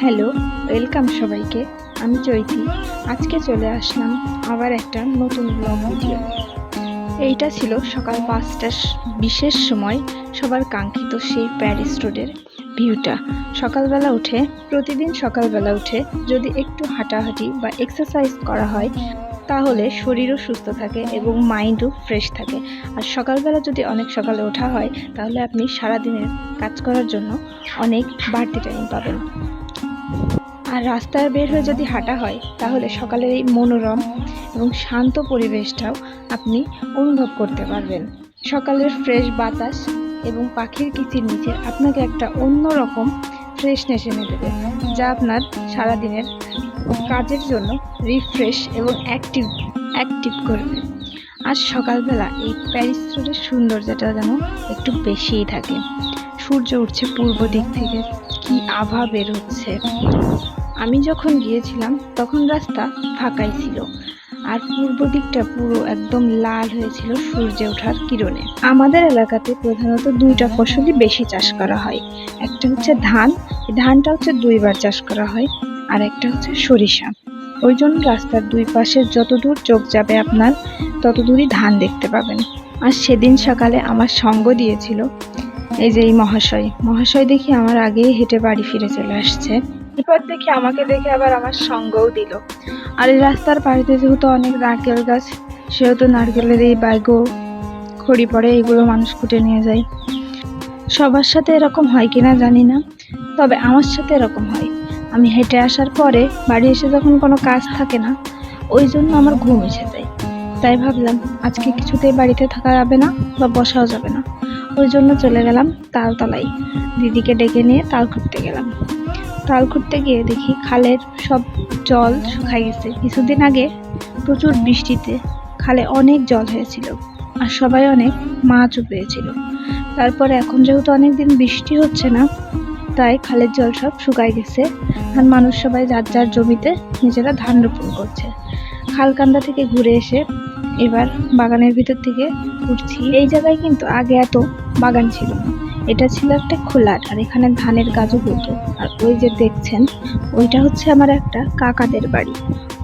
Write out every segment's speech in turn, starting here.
Hello, welcome সবাইকে। আমি চৈতি। আজকে চলে আসলাম আবার একটা নতুন ব্লগ ভিডিও এইটা ছিল সকাল পাঁচটার বিশেষ সময় সবার কাঙ্ক্ষিত সেই প্যারিস রোডের ভিউটা। সকালবেলা উঠে, প্রতিদিন সকালবেলা উঠে যদি একটু হাঁটাহাঁটি বা এক্সারসাইজ করা হয়, তাহলে শরীরও সুস্থ থাকে এবং মাইন্ডও ফ্রেশ থাকে। আর সকালবেলা যদি অনেক সকালে ওঠা হয়, তাহলে আপনি সারাদিনের কাজ করার জন্য অনেক বাড়তি টাইম পাবেন। আর রাস্তায় বের হয়ে যদি হাঁটা হয়, তাহলে সকালের এই মনোরম এবং শান্ত পরিবেশটাও আপনি অনুভব করতে পারবেন। সকালের ফ্রেশ বাতাস এবং পাখির কিচির নিচে আপনাকে একটা অন্যরকম ফ্রেশনেস এনে দেবে, যা আপনার সারাদিনের কাজের জন্য রিফ্রেশ এবং অ্যাক্টিভ অ্যাক্টিভ করবে। আজ সকালবেলা এই প্যারিস রোডের সৌন্দর্যটা যেন একটু বেশিই থাকে। সূর্য উঠছে পূর্ব দিক থেকে। কি আভা বের হচ্ছে? আমি যখন গিয়েছিলাম, তখন রাস্তা ফাঁকাই ছিল। আর পূর্ব দিকটা পুরো একদম লাল হয়েছিল সূর্যে ওঠার কিরণে। আমাদের এলাকাতে প্রধানত দুইটা ফসলই বেশি চাষ করা হয়। একটা হচ্ছে ধান ধানটা হচ্ছে দুইবার চাষ করা হয়, আর একটা হচ্ছে সরিষা। ওই জন্য রাস্তার দুই পাশে যত দূর চোখ যাবে আপনার তত দূরই ধান দেখতে পাবেন। আর সেদিন সকালে আমার সঙ্গ দিয়েছিল এই যে এই মহাশয়। মহাশয় দেখি আমার আগেই হেঁটে বাড়ি ফিরে চলে আসছে। এরপর দেখি আমাকে দেখে আবার আমার সঙ্গও দিল। আর এই রাস্তার পাশে যেহেতু অনেক নারকেল গাছ, সেহেতু নারকেলের এই বাইগও খড়ি পড়ে এগুলো মানুষ কুটে নিয়ে যায়। সবার সাথে এরকম হয় কিনা জানি না, তবে আমার সাথে এরকম হয়। আমি হেঁটে আসার পরে বাড়ি এসে যখন কোনো কাজ থাকে না, ওই জন্য আমার ঘুম এসে যায়। তাই ভাবলাম, আজকে কিছুতেই বাড়িতে থাকা যাবে না বা বসাও যাবে না। ওই জন্য চলে গেলাম তালতলায়। দিদিকে ডেকে নিয়ে তাল খুঁড়তে গেলাম। তাল খুঁড়তে গিয়ে দেখি খালের সব জল শুকাই গেছে। কিছুদিন আগে প্রচুর বৃষ্টিতে খালে অনেক জল হয়েছিল আর সবাই অনেক মাছও পেয়েছিল তারপরে এখন যেহেতু অনেক দিন বৃষ্টি হচ্ছে না, তাই খালের জল সব শুকাই গেছে আর মানুষ সবাই যার যার জমিতে নিজেরা ধান রোপণ করছে। খালকান্দা থেকে ঘুরে এসে এবার বাগানের ভিতর থেকে ঘুরছি এই জায়গায় কিন্তু আগে এত বাগান ছিল। এটা ছিল একটা খোলাট আর এখানে ধানের গাছও হতো। আর ওই যে দেখছেন, ওইটা হচ্ছে আমার একটা কাকাদের বাড়ি।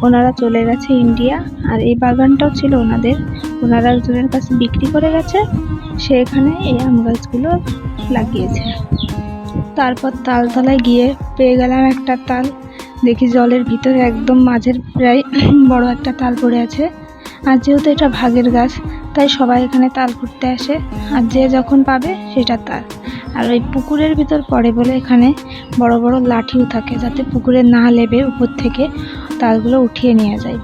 ওনারা চলে গেছে ইন্ডিয়া, আর এই বাগানটাও ছিল ওনাদের। ওনারা একজনের কাছে বিক্রি করে গেছে, সে এখানে এই আম গাছগুলো লাগিয়েছে। তারপর তালতলায় গিয়ে পেয়ে গেলাম একটা তাল। দেখি জলের ভিতরে একদম মাঝের প্রায় বড় একটা তাল পড়ে আছে। আর যেহেতু এটা ভাগের গাছ তাই সবাই এখানে তাল করতে আসে। আর যে যখন পাবে, সেটা তার। আর ওই পুকুরের ভিতর পড়ে বলে এখানে বড় বড় লাঠিও থাকে, যাতে পুকুরে না লেবে উপর থেকে তালগুলো উঠিয়ে নিয়ে যায়।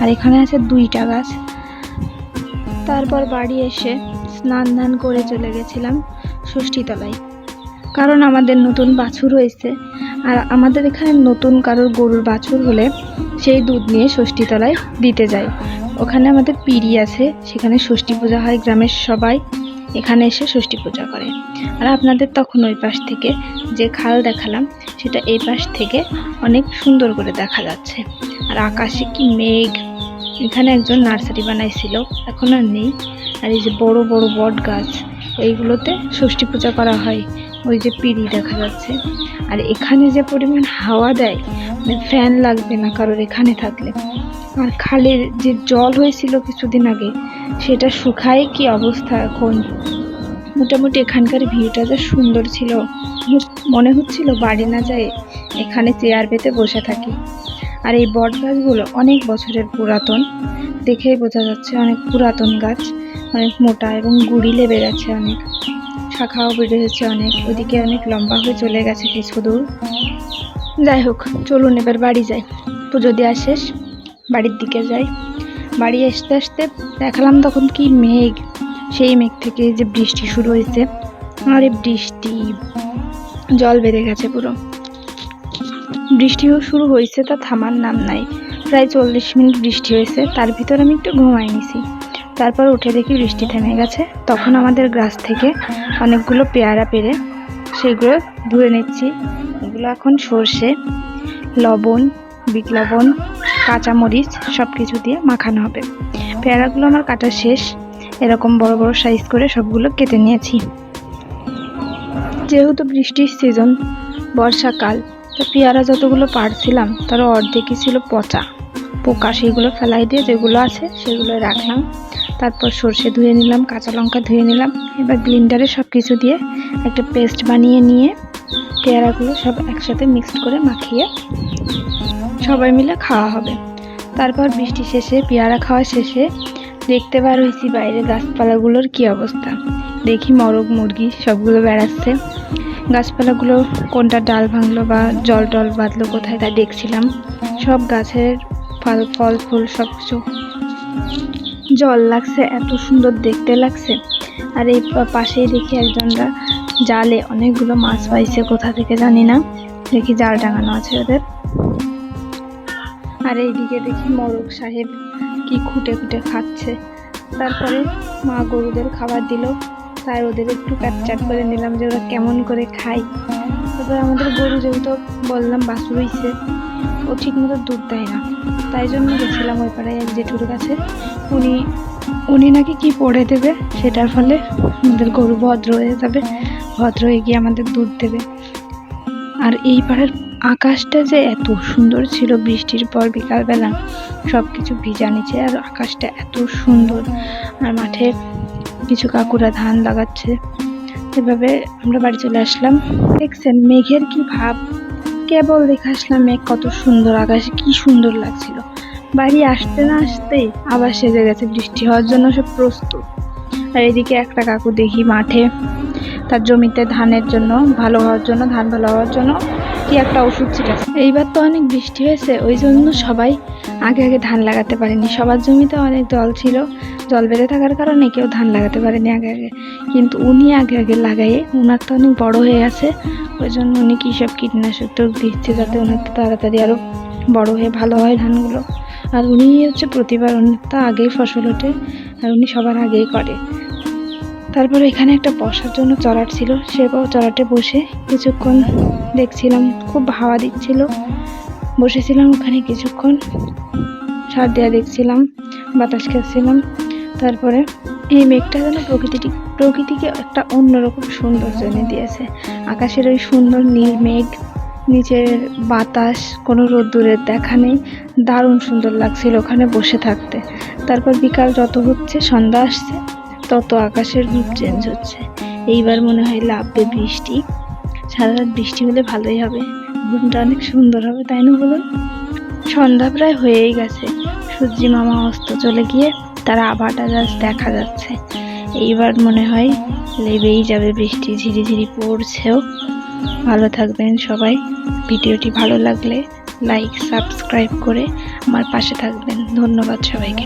আর এখানে আছে দুইটা গাছ। তারপর বাড়ি এসে স্নান ধান করে চলে গেছিলাম ষষ্ঠীতলায়। কারণ আমাদের নতুন বাছুর হয়েছে। আর আমাদের এখানে নতুন কারোর গরুর বাছুর হলে সেই দুধ নিয়ে ষষ্ঠীতলায় দিতে যায়। ওখানে আমাদের পিড়ি আছে, সেখানে ষষ্ঠী পূজা হয় গ্রামের সবাই। এখানে এসে ষষ্ঠী পূজা করে। আর আপনাদের তখন ওই পাশ থেকে যে খাল দেখালাম, সেটা এই পাশ থেকে অনেক সুন্দর করে দেখা যাচ্ছে। আর আকাশে কি মেঘ। এখানে একজন নার্সারি বানাইছিল, এখন আর নেই। আর এই যে বড় বড় বট গাছ এইগুলোতে ষষ্ঠী পূজা করা হয়। ওই যে পিড়ি দেখা যাচ্ছে। আর এখানে যে পরিমাণ হাওয়া দেয় মানে ফ্যান লাগবে না কারোর এখানে থাকলে। আর খালের যে জল হয়েছিল কিছুদিন আগে, সেটা শুকায় কি অবস্থা এখন? মোটামুটি এখানকার ভিউটা যা সুন্দর ছিল, মনে হচ্ছিল বাড়ি না যায় এখানে চেয়ার পেতে বসে থাকি। আর এই বট গাছগুলো অনেক বছরের পুরাতন, দেখেই বোঝা যাচ্ছে অনেক পুরাতন গাছ, অনেক মোটা এবং গুড়ি লেবে গেছে অনেক। শাখাও বেড়ে হয়েছে অনেক। ওদিকে অনেক লম্বা হয়ে চলে গেছে কিছু দূর। যাই হোক, চলুন এবার বাড়ি যাই। পুজো দেওয়া শেষ, বাড়ির দিকে যাই। বাড়ি আসতে আসতে দেখালাম তখন কি মেঘ। সেই মেঘ থেকে যে বৃষ্টি শুরু হয়েছে। আরে বৃষ্টি। জল বেড়ে গেছে পুরো। বৃষ্টিও শুরু হয়েছে, তা থামার নাম নাই। প্রায় চল্লিশ মিনিট বৃষ্টি হয়েছে, তার ভিতর আমি একটু ঘুমাই নিছি। তারপর উঠে দেখি বৃষ্টি থেমে গেছে। তখন আমাদের গাছ থেকে অনেকগুলো পেয়ারা পেরে সেগুলো ধুয়ে নিচ্ছি। এগুলো এখন সর্ষে, লবণ, বিট লবণ, কাঁচামরিচ সব কিছু দিয়ে মাখানো হবে। পেয়ারাগুলো আমার কাটা শেষ। এরকম বড় বড় সাইজ করে সবগুলো কেটে নিয়েছি। যেহেতু বৃষ্টির সিজন বর্ষাকাল, তো পেয়ারা যতগুলো পাড়ছিলাম তার অর্ধেকই ছিল পচা। পোকা, সেগুলো ফেলাই দিয়ে যেগুলো আছে সেগুলো রাখলাম। তারপর সর্ষে ধুয়ে নিলাম, কাঁচা লঙ্কা ধুয়ে নিলাম। এবার গ্লিন্ডারে সব কিছু দিয়ে একটা পেস্ট বানিয়ে নিয়ে পেয়ারাগুলো সব একসাথে মিক্সড করে মাখিয়ে সবাই মিলে খাওয়া হবে। তারপর বৃষ্টি শেষে, পেয়ারা খাওয়া শেষে দেখতে বার হয়েছি বাইরে গাছপালাগুলোর কি অবস্থা। দেখি মরগ, মুরগি সবগুলো বেড়াচ্ছে। গাছপালাগুলো কোনটা ডাল ভাঙলো বা জল টল বাঁধলো কোথায় তা দেখছিলাম। সব গাছের ফল ফল, ফুল সব কিছু জল লাগছে, এত সুন্দর দেখতে লাগছে। আর এই পাশেই দেখি একজনরা জালে অনেকগুলো মাছ পাইছে, কোথা থেকে জানি না। দেখি জাল টাঙানো আছে ওদের। আর এইদিকে দেখি মোরগ সাহেব কি খুঁটে খুঁটে খাচ্ছে। তারপরে মা গরুদের খাবার দিল। তাই ওদের একটু ক্যাপচার করে নিলাম যে ওরা কেমন করে খায়। তারপর আমাদের গরু যেহেতু বললাম বাছুর হইছে ও ঠিক মতো দুধ দেয় না। তাই জন্য গেছিলাম ওই পাড়ায় এক জেঠুর কাছে। উনি উনি নাকি কি পড়ে দেবে, সেটার ফলে আমাদের গরু ভদ্র হয়ে যাবে, ভদ্র হয়ে গিয়ে আমাদের দুধ দেবে। আর এই পাড়ার আকাশটা যে এত সুন্দর ছিল বৃষ্টির পর বিকালবেলা সব কিছু ভিজা নিচে, আর আকাশটা এত সুন্দর। আর মাঠে কিছু কাকুরা ধান লাগাচ্ছে। এভাবে আমরা বাড়ি চলে আসলাম। দেখছেন, মেঘের কি ভাব। কেবল দেখে আসলাম মেঘ কত সুন্দর আকাশে, কি সুন্দর লাগছিল। বাড়ি আসতে না আসতে আবার সেজে গেছে বৃষ্টি হওয়ার জন্য সব প্রস্তুত। আর এদিকে একটা কাকু দেখি মাঠে, তার জমিতে ধানের জন্য, ভালো হওয়ার জন্য, ধান ভালো হওয়ার জন্য কি একটা ওষুধ ছিটাচ্ছে এইবার তো অনেক বৃষ্টি হয়েছে, ওই জন্য সবাই আগে আগে ধান লাগাতে পারেনি। সবার জমিতে অনেক জল ছিল, জল বেড়ে থাকার কারণে কেউ ধান লাগাতে পারেনি আগে আগে। কিন্তু উনি আগে আগে লাগাইয়ে ওনার তো অনেক বড় হয়ে গেছে, ওই জন্য উনি কী সব কীটনাশক তো দিচ্ছে যাতে ওনার তো তাড়াতাড়ি আরও বড় হয়ে ভালো হয় ধানগুলো। আর উনি হচ্ছে প্রতিবার তো আগেই ফসল ওঠে, আর উনি সবার আগেই করে। তারপরে এখানে একটা বসার জন্য চড়াট ছিল। সে চড়াটে বসে কিছুক্ষণ দেখছিলাম, খুব হাওয়া দিচ্ছিল। বসেছিলাম ওখানে কিছুক্ষণ, সার দেওয়া দেখছিলাম, বাতাস খাচ্ছিলাম। তারপরে এই মেঘটা যেন প্রকৃতিটি প্রকৃতিকে একটা অন্যরকম সৌন্দর্য এনে দিয়েছে। আকাশের ওই সুন্দর নীল মেঘ, নিচের বাতাস, কোনো রোদ্দুরের দেখা নেই। দারুণ সুন্দর লাগছিল ওখানে বসে থাকতে। তারপর বিকাল যত হচ্ছে, সন্ধ্যা আসছে। তত আকাশের রূপ চেঞ্জ হচ্ছে। এইবার মনে হয় লাভবে বৃষ্টি। সারা বৃষ্টি হলে ভালোই হবে। ঘুমটা অনেক সুন্দর হবে, তাই না বলুন? সন্ধ্যা প্রায় হয়েই গেছে। সূর্যি মামা অস্ত চলে গিয়ে তার আভাটা জাস্ট দেখা যাচ্ছে। এইবার মনে হয় লেবেই যাবে বৃষ্টি, ঝিরিঝিরি পড়ছেও। ভালো থাকবেন সবাই। ভিডিওটি ভালো লাগলে লাইক সাবস্ক্রাইব করে আমার পাশে থাকবেন। ধন্যবাদ সবাইকে।